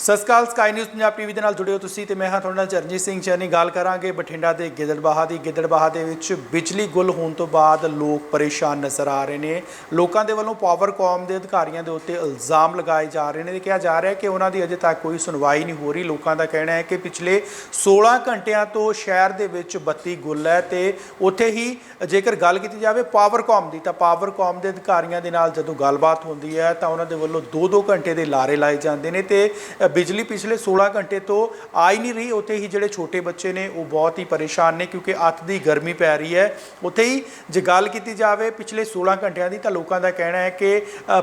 ਸਤਿ ਸ਼੍ਰੀ ਅਕਾਲ ਸਕਾਈ ਨਿਊਜ਼ ਪੰਜਾਬ ਟੀਵੀ ਦੇ ਨਾਲ ਜੁੜੇ ਹੋ ਤੁਸੀਂ ਤੇ ਮੈਂ ਹਾਂ ਤੁਹਾਡੇ ਨਾਲ ਚਰਨਜੀਤ ਸਿੰਘ ਚੈਨੀ। ਗੱਲ ਕਰਾਂਗੇ ਬਠਿੰਡਾ ਦੇ ਗਿੱਦੜਬਾਹਾ ਦੀ। ਗਿੱਦੜਬਾਹਾ ਦੇ ਵਿੱਚ ਬਿਜਲੀ ਗੁੱਲ ਹੋਣ ਤੋਂ ਬਾਅਦ ਲੋਕ ਪਰੇਸ਼ਾਨ ਨਜ਼ਰ ਆ ਰਹੇ ਨੇ। ਲੋਕਾਂ ਦੇ ਵੱਲੋਂ ਪਾਵਰਕਾਮ ਦੇ ਅਧਿਕਾਰੀਆਂ ਦੇ ਉੱਤੇ ਇਲਜ਼ਾਮ ਲਗਾਏ ਜਾ ਰਹੇ ਨੇ। ਤੇ ਕਿਹਾ ਜਾ ਰਿਹਾ ਹੈ ਕਿ ਉਹਨਾਂ ਦੀ ਅਜੇ ਤੱਕ ਕੋਈ ਸੁਣਵਾਈ ਨਹੀਂ ਹੋ ਰਹੀ। ਲੋਕਾਂ ਦਾ ਕਹਿਣਾ ਹੈ ਕਿ ਪਿਛਲੇ 16 ਘੰਟਿਆਂ ਤੋਂ ਸ਼ਹਿਰ ਦੇ ਵਿੱਚ ਬੱਤੀ ਗੁੱਲ ਹੈ ਤੇ ਉੱਥੇ ਹੀ ਜੇਕਰ ਗੱਲ ਕੀਤੀ ਜਾਵੇ ਪਾਵਰਕਾਮ ਦੀ, ਤਾਂ ਪਾਵਰਕਾਮ ਦੇ ਅਧਿਕਾਰੀਆਂ ਦੇ ਨਾਲ ਜਦੋਂ ਗੱਲਬਾਤ ਹੁੰਦੀ ਹੈ ਤਾਂ ਉਹਨਾਂ ਦੇ ਵੱਲੋਂ 2-2 ਘੰਟੇ ਦੇ ਲਾਰੇ ਲਾਏ ਜਾਂਦੇ ਨੇ ਤੇ ਬਿਜਲੀ ਪਿਛਲੇ 16 ਘੰਟੇ ਤੋਂ ਆ ਹੀ ਨਹੀਂ ਰਹੀ। ਉੱਥੇ ਹੀ ਜਿਹੜੇ ਛੋਟੇ ਬੱਚੇ ਨੇ, ਉਹ ਬਹੁਤ ਹੀ ਪਰੇਸ਼ਾਨ ਨੇ ਕਿਉਂਕਿ ਅੱਤ ਦੀ ਗਰਮੀ ਪੈ ਰਹੀ ਹੈ। ਉੱਥੇ ਹੀ ਜੇ ਗੱਲ ਕੀਤੀ ਜਾਵੇ ਪਿਛਲੇ 16 ਘੰਟਿਆਂ ਦੀ ਤਾਂ ਲੋਕਾਂ ਦਾ ਕਹਿਣਾ ਹੈ ਕਿ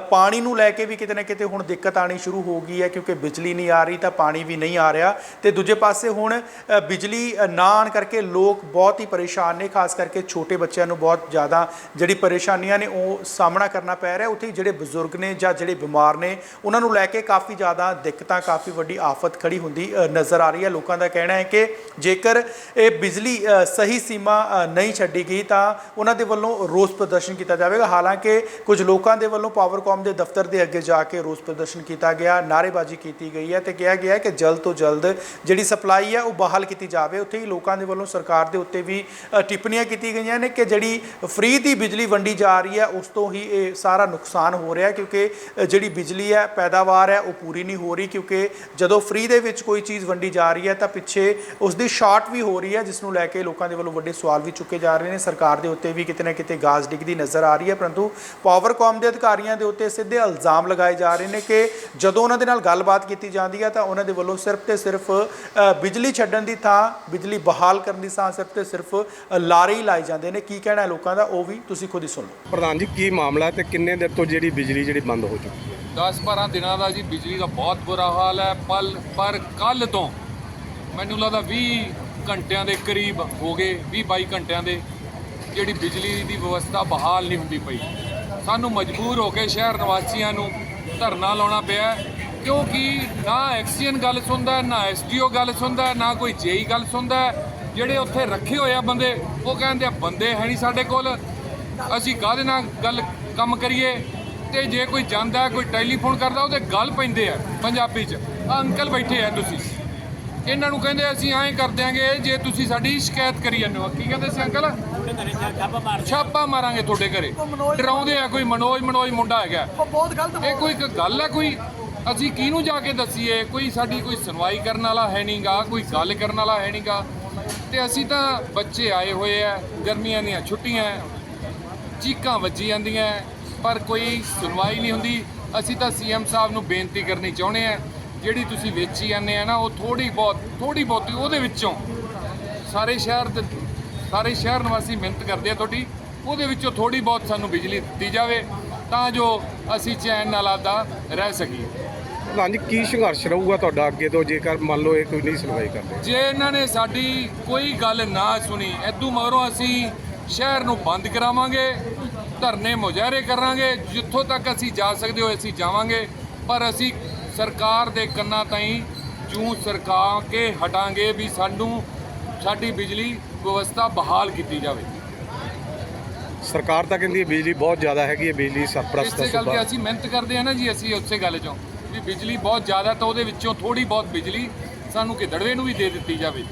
ਪਾਣੀ ਨੂੰ ਲੈ ਕੇ ਵੀ ਕਿਤੇ ਨਾ ਕਿਤੇ ਹੁਣ ਦਿੱਕਤ ਆਣੀ ਸ਼ੁਰੂ ਹੋ ਗਈ ਹੈ ਕਿਉਂਕਿ ਬਿਜਲੀ ਨਹੀਂ ਆ ਰਹੀ ਤਾਂ ਪਾਣੀ ਵੀ ਨਹੀਂ ਆ ਰਿਹਾ। ਤੇ ਦੂਜੇ ਪਾਸੇ ਹੁਣ ਬਿਜਲੀ ਨਾ ਆਉਣ ਕਰਕੇ ਲੋਕ ਬਹੁਤ ਹੀ ਪਰੇਸ਼ਾਨ ਨੇ, ਖਾਸ ਕਰਕੇ ਛੋਟੇ ਬੱਚਿਆਂ ਨੂੰ ਬਹੁਤ ਜ਼ਿਆਦਾ ਜਿਹੜੀ ਪਰੇਸ਼ਾਨੀਆਂ ਨੇ ਉਹ ਸਾਹਮਣਾ ਕਰਨਾ ਪੈ ਰਿਹਾ। ਉੱਥੇ ਹੀ ਜਿਹੜੇ ਬਜ਼ੁਰਗ ਨੇ ਜਾਂ ਜਿਹੜੇ ਬਿਮਾਰ ਨੇ, ਉਹਨਾਂ ਨੂੰ ਲੈ ਕੇ ਕਾਫੀ ਜ਼ਿਆਦਾ ਦਿੱਕਤਾਂ ਕਾਫੀ ਵੱਡੀ ਆਫਤ ਖੜੀ ਹੁੰਦੀ ਨਜ਼ਰ ਆ ਰਹੀ ਹੈ। ਲੋਕਾਂ ਦਾ ਕਹਿਣਾ ਹੈ ਕਿ ਜੇਕਰ ਇਹ ਬਿਜਲੀ ਸਹੀ ਸੀਮਾ ਨਹੀਂ ਛੱਡੀ ਗਈ ਤਾਂ ਉਹਨਾਂ ਦੇ ਵੱਲੋਂ ਰੋਸ ਪ੍ਰਦਰਸ਼ਨ ਕੀਤਾ ਜਾਵੇਗਾ। ਹਾਲਾਂਕਿ ਕੁਝ ਲੋਕਾਂ ਦੇ ਵੱਲੋਂ ਪਾਵਰਕਾਮ ਦੇ ਦਫ਼ਤਰ ਦੇ ਅੱਗੇ ਜਾ ਕੇ ਰੋਸ ਪ੍ਰਦਰਸ਼ਨ ਕੀਤਾ ਗਿਆ, ਨਾਅਰੇਬਾਜ਼ੀ ਕੀਤੀ ਗਈ ਹੈ ਤੇ ਕਿਹਾ ਗਿਆ ਹੈ ਕਿ ਜਲਦ ਤੋਂ ਜਲਦ ਜਿਹੜੀ ਸਪਲਾਈ ਹੈ ਉਹ ਬਹਾਲ ਕੀਤੀ ਜਾਵੇ। ਉੱਥੇ ਹੀ ਲੋਕਾਂ ਦੇ ਵੱਲੋਂ ਸਰਕਾਰ ਦੇ ਉੱਤੇ ਵੀ ਟਿੱਪਣੀਆਂ ਕੀਤੀ ਗਈਆਂ ਨੇ ਕਿ ਜਿਹੜੀ ਫ੍ਰੀ ਦੀ ਬਿਜਲੀ ਵੰਡੀ ਜਾ ਰਹੀ ਹੈ, ਉਸ ਤੋਂ ਹੀ ਇਹ ਸਾਰਾ ਨੁਕਸਾਨ ਹੋ ਰਿਹਾ ਕਿਉਂਕਿ ਜਿਹੜੀ ਬਿਜਲੀ ਹੈ, ਪੈਦਾਵਾਰ ਹੈ ਉਹ ਪੂਰੀ ਨਹੀਂ ਹੋ ਰਹੀ ਕਿਉਂਕਿ ਜਦੋਂ ਫ੍ਰੀ ਦੇ ਵਿੱਚ ਕੋਈ ਚੀਜ਼ ਵੰਡੀ ਜਾ ਰਹੀ ਹੈ ਤਾਂ ਪਿੱਛੇ ਉਸ ਦੀ ਸ਼ਾਰਟ ਵੀ ਹੋ ਰਹੀ ਹੈ, ਜਿਸ ਨੂੰ ਲੈ ਕੇ ਲੋਕਾਂ ਦੇ ਵੱਲੋਂ ਵੱਡੇ ਸਵਾਲ ਵੀ ਚੁੱਕੇ ਜਾ ਰਹੇ ਨੇ। ਸਰਕਾਰ ਦੇ ਉੱਤੇ ਵੀ ਕਿਤੇ ਨਾ ਕਿਤੇ ਗਾਜ਼ ਡਿੱਗਦੀ ਨਜ਼ਰ ਆ ਰਹੀ ਹੈ, ਪਰੰਤੂ ਪਾਵਰਕਾਮ ਦੇ ਅਧਿਕਾਰੀਆਂ ਦੇ ਉੱਤੇ ਸਿੱਧੇ ਇਲਜ਼ਾਮ ਲਗਾਏ ਜਾ ਰਹੇ ਨੇ ਕਿ ਜਦੋਂ ਉਹਨਾਂ ਦੇ ਨਾਲ ਗੱਲਬਾਤ ਕੀਤੀ ਜਾਂਦੀ ਹੈ ਤਾਂ ਉਹਨਾਂ ਦੇ ਵੱਲੋਂ ਸਿਰਫ ਤੇ ਸਿਰਫ ਬਿਜਲੀ ਛੱਡਣ ਦੀ ਥਾਂ, ਬਿਜਲੀ ਬਹਾਲ ਕਰਨ ਦੀ ਥਾਂ ਸਿਰਫ ਤੇ ਸਿਰਫ ਲਾਰੇ ਹੀ ਲਾਏ ਜਾਂਦੇ ਨੇ। ਕੀ ਕਹਿਣਾ ਲੋਕਾਂ ਦਾ? ਉਹ ਵੀ ਤੁਸੀਂ ਖੁਦ ਹੀ ਸੁਣ ਲਓ। ਪ੍ਰਧਾਨ ਜੀ, ਕੀ ਮਾਮਲਾ ਹੈ ਤੇ ਕਿੰਨੇ ਦਿਨ ਤੋਂ ਜਿਹੜੀ ਬਿਜਲੀ ਜਿਹੜੀ ਬੰਦ ਹੋ ਚੁੱਕੀ ਹੈ? 10-12 ਦਿਨਾਂ ਦਾ ਜੀ ਬਿਜਲੀ ਦਾ ਬਹੁਤ ਬੁਰਾ ਹਾਲ ਹੈ ਪਲ ਪਰ ਕੱਲ ਤੋਂ ਮੈਨੂੰ ਲੱਗਦਾ 20 ਘੰਟਿਆਂ ਦੇ ਕਰੀਬ ਹੋ ਗਏ 20-22 ਘੰਟਿਆਂ ਦੇ ਜਿਹੜੀ ਬਿਜਲੀ ਦੀ ਵਿਵਸਥਾ ਬਹਾਲ ਨਹੀਂ ਹੁੰਦੀ ਪਈ। ਸਾਨੂੰ ਮਜਬੂਰ ਹੋ ਕੇ ਸ਼ਹਿਰ ਨਿਵਾਸੀਆਂ ਨੂੰ ਧਰਨਾ ਲਾਉਣਾ ਪਿਆ ਕਿਉਂਕਿ ਨਾ ਐਕਸੀਅਨ ਗੱਲ ਸੁਣਦਾ ਹੈ, ਨਾ ਐਸਡੀਓ ਗੱਲ ਸੁਣਦਾ ਨਾ ਕੋਈ ਜੇਈ ਗੱਲ ਸੁਣਦਾ ਜਿਹੜੇ ਉੱਥੇ ਰੱਖੇ ਹੋਏ ਆ ਬੰਦੇ ਉਹ ਕਹਿੰਦੇ ਆ ਬੰਦੇ ਹੈ ਨਹੀਂ ਸਾਡੇ ਕੋਲ ਅਸੀਂ ਕਾਹਦੇ ਨਾਲ ਗੱਲ ਕੰਮ ਕਰੀਏ? ਤੇ ਜੇ ਕੋਈ ਜਾਂਦਾ ਕੋਈ ਟੈਲੀਫੋਨ ਕਰਦਾ ਉਹਦੇ ਗੱਲ ਪੈਂਦੇ ਆ ਪੰਜਾਬੀ 'ਚ। ਅੰਕਲ ਬੈਠੇ ਆ ਤੁਸੀਂ। ਇਹਨਾਂ ਨੂੰ ਕਹਿੰਦੇ ਅਸੀਂ ਐਂ ਕਰ ਦਿਆਂਗੇ ਜੇ ਤੁਸੀਂ ਸਾਡੀ ਸ਼ਿਕਾਇਤ ਕਰੀ ਜਾਂਦੇ ਹੋ। ਕੀ ਕਹਿੰਦੇ ਸੀ ਅੰਕਲ? ਛਾਪਾ ਮਾਰਾਂਗੇ ਤੁਹਾਡੇ ਘਰੇ। ਡਰਾਉਂਦੇ ਆ ਕੋਈ ਮਨੋਜ ਮਨੋਜ ਮੁੰਡਾ ਹੈਗਾ। ਬਹੁਤ ਗਲਤ ਇਹ ਕੋਈ ਇੱਕ ਗੱਲ ਹੈ ਕੋਈ? ਅਸੀਂ ਕਿਹਨੂੰ ਜਾ ਕੇ ਦੱਸੀਏ? ਕੋਈ ਸਾਡੀ ਕੋਈ ਸੁਣਵਾਈ ਕਰਨ ਵਾਲਾ ਹੈ ਨਹੀਂਗਾ ਕੋਈ ਗੱਲ ਕਰਨ ਵਾਲਾ ਹੈ ਨਹੀਂਗਾ ਤੇ ਅਸੀਂ ਤਾਂ ਬੱਚੇ ਆਏ ਹੋਏ ਆ ਗਰਮੀਆਂ ਦੀਆਂ ਛੁੱਟੀਆਂ ਚੀਕਾਂ ਵੱਜੀ ਜਾਂਦੀਆਂ। ਪਰ ਕੋਈ ਸੁਣਵਾਈ ਨਹੀਂ ਹੁੰਦੀ। ਅਸੀਂ ਤਾਂ ਸੀਐਮ ਸਾਹਿਬ ਨੂੰ ਬੇਨਤੀ ਕਰਨੀ ਚਾਹੁੰਦੇ ਆ ਜਿਹੜੀ ਤੁਸੀਂ ਵੇਚੀ ਜਾਂਦੇ ਆ ਨਾ ਉਹ ਥੋੜੀ ਬਹੁਤ ਥੋੜੀ ਬਹੁਤੀ ਉਹਦੇ ਵਿੱਚੋਂ ਸਾਰੇ ਸ਼ਹਿਰ ਦੇ ਸਾਰੇ ਸ਼ਹਿਰ ਨਿਵਾਸੀ ਮਿਹਨਤ ਕਰਦੇ ਆ ਤੁਹਾਡੀ ਉਹਦੇ ਵਿੱਚੋਂ ਥੋੜੀ ਬਹੁਤ ਸਾਨੂੰ ਬਿਜਲੀ ਦਿੱਤੀ ਜਾਵੇ ਤਾਂ ਜੋ ਅਸੀਂ ਚੈਨ ਨਾਲ ਆਦਾ ਰਹਿ ਸਕੀਏ। ਪ੍ਰਧਾਨ ਜੀ ਕੀ ਸੰਘਰਸ਼ ਰਹੂਗਾ ਤੁਹਾਡਾ ਅੱਗੇ ਤੋਂ ਜੇਕਰ ਮੰਨ ਲਓ ਇਹ ਕੋਈ ਨਹੀਂ ਸੁਣਵਾਈ ਕਰਦੇ? ਜੇ ਇਹਨਾਂ ਨੇ ਸਾਡੀ ਕੋਈ ਗੱਲ ਨਾ ਸੁਣੀ ਐਦੂ ਮਗਰੋਂ ਅਸੀਂ ਸ਼ਹਿਰ ਨੂੰ ਬੰਦ ਕਰਾਵਾਂਗੇ ਧਰਨੇ ਮੁਜ਼ਾਹਰੇ ਕਰਾਂਗੇ ਜਿੱਥੋਂ ਤੱਕ ਅਸੀਂ ਜਾ ਸਕਦੇ ਹੋ ਅਸੀਂ ਜਾਵਾਂਗੇ ਪਰ ਅਸੀਂ ਸਰਕਾਰ ਦੇ ਕੰਨਾਂ ਤਾਈਂ ਜੂ ਸਰਕਾ ਕੇ ਹਟਾਂਗੇ ਵੀ ਸਾਨੂੰ ਸਾਡੀ ਬਿਜਲੀ ਵਿਵਸਥਾ ਬਹਾਲ ਕੀਤੀ ਜਾਵੇ। ਸਰਕਾਰ ਤਾਂ ਕਹਿੰਦੀ ਹੈ ਬਿਜਲੀ ਬਹੁਤ ਜ਼ਿਆਦਾ ਹੈਗੀ ਹੈ ਬਿਜਲੀ ਸਰਪ੍ਰਸਤ ਇਸੇ ਗੱਲ ਤੇ ਅਸੀਂ ਮਿਹਨਤ ਕਰਦੇ ਆ ਨਾ ਜੀ ਅਸੀਂ ਉਸੇ ਗੱਲ ਚੋਂ ਵੀ ਬਿਜਲੀ ਬਹੁਤ ਜ਼ਿਆਦਾ ਤਾਂ ਉਹਦੇ ਵਿੱਚੋਂ ਥੋੜੀ ਬਹੁਤ ਬਿਜਲੀ ਸਾਨੂੰ ਗਿੱਦੜਵੇ ਨੂੰ ਵੀ ਦੇ ਦਿੱਤੀ ਜਾਵੇ।